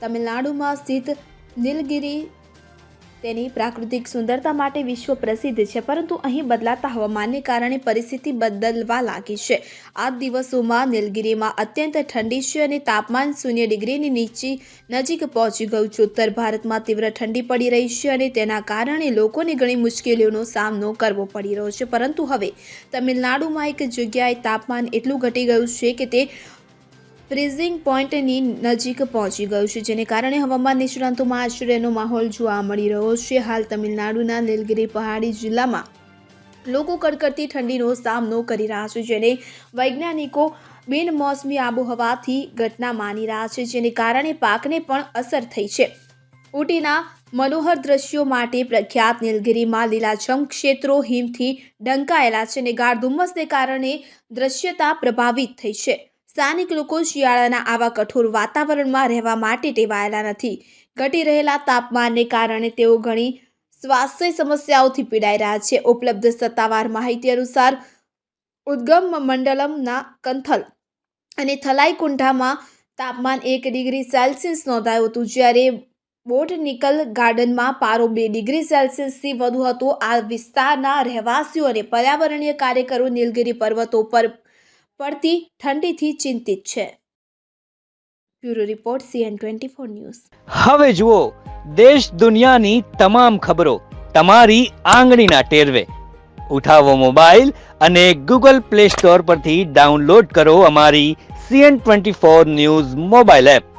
તમિલનાડુમાં સ્થિત નીલગિરી તેની પ્રાકૃતિક સુંદરતા માટે વિશ્વ પ્રસિદ્ધ છે, પરંતુ અહીં બદલાતા હવામાનને કારણે પરિસ્થિતિ બદલવા લાગી છે. આ દિવસોમાં નીલગિરીમાં અત્યંત ઠંડી છે અને તાપમાન શૂન્ય ડિગ્રીની નીચી નજીક પહોંચી ગયું છે. ઉત્તર ભારતમાં તીવ્ર ઠંડી પડી રહી છે અને તેના કારણે લોકોને ઘણી મુશ્કેલીઓનો સામનો કરવો પડી રહ્યો છે. પરંતુ હવે તમિલનાડુમાં એક જગ્યાએ તાપમાન એટલું ઘટી ગયું છે કે તે ફ્રીઝિંગ પોઈન્ટની નજીક પહોંચી ગયું છે, જેને કારણે હવામાન નિષ્ણાંતોમાં આશ્ચર્યનો માહોલ જોવા મળી રહ્યો છે. હાલ તમિલનાડુના નીલગિરી પહાડી જિલ્લામાં લોકો કડકડતી ઠંડીનો સામનો કરી રહ્યા છે, જેને વૈજ્ઞાનિકો બિનમોસમી આબોહવાથી ઘટના માની રહ્યા છે, જેને કારણે પાકને પણ અસર થઈ છે. ઊટીના મનોહર દ્રશ્યો માટે પ્રખ્યાત નીલગિરીમાં લીલાછમ ક્ષેત્રો હિમથી ઢંકાયેલા છે અને ગાઢ ધુમ્મસને કારણે દ્રશ્યતા પ્રભાવિત થઈ છે. સ્થાનિક લોકો શિયાળાના આવા કઠોર વાતાવરણમાં રહેવા માટે ટેવાયેલા નથી. ઘટી રહેલા તાપમાનને કારણે તેઓ ઘણી સ્વાસ્થ્ય સમસ્યાઓથી પીડાઈ રહ્યા છે. ઉપલબ્ધ સત્તાવાર માહિતી અનુસાર ઉદ્ગમ મંડલમના કંથલ અને થલાઈકુંઠામાં તાપમાન એક ડિગ્રી સેલ્સિયસ નોંધાયું હતું, જ્યારે બોટનિકલ ગાર્ડનમાં પારો બે ડિગ્રી સેલ્સિયસથી વધુ હતો. આ વિસ્તારના રહેવાસીઓ અને પર્યાવરણીય કાર્યકરો નીલગિરી પર્વતો પર પડતી ઠંડીથી ચિંતિત છે. Bureau report CN twenty four news. હવે જુઓ, દેશ દુનિયાની તમામ ખબરો તમારી આંગળીના ટેરવે. ઉઠાવો મોબાઈલ અને ગૂગલ પ્લે સ્ટોર પરથી ડાઉનલોડ કરો અમારી CN twenty four news mobile app.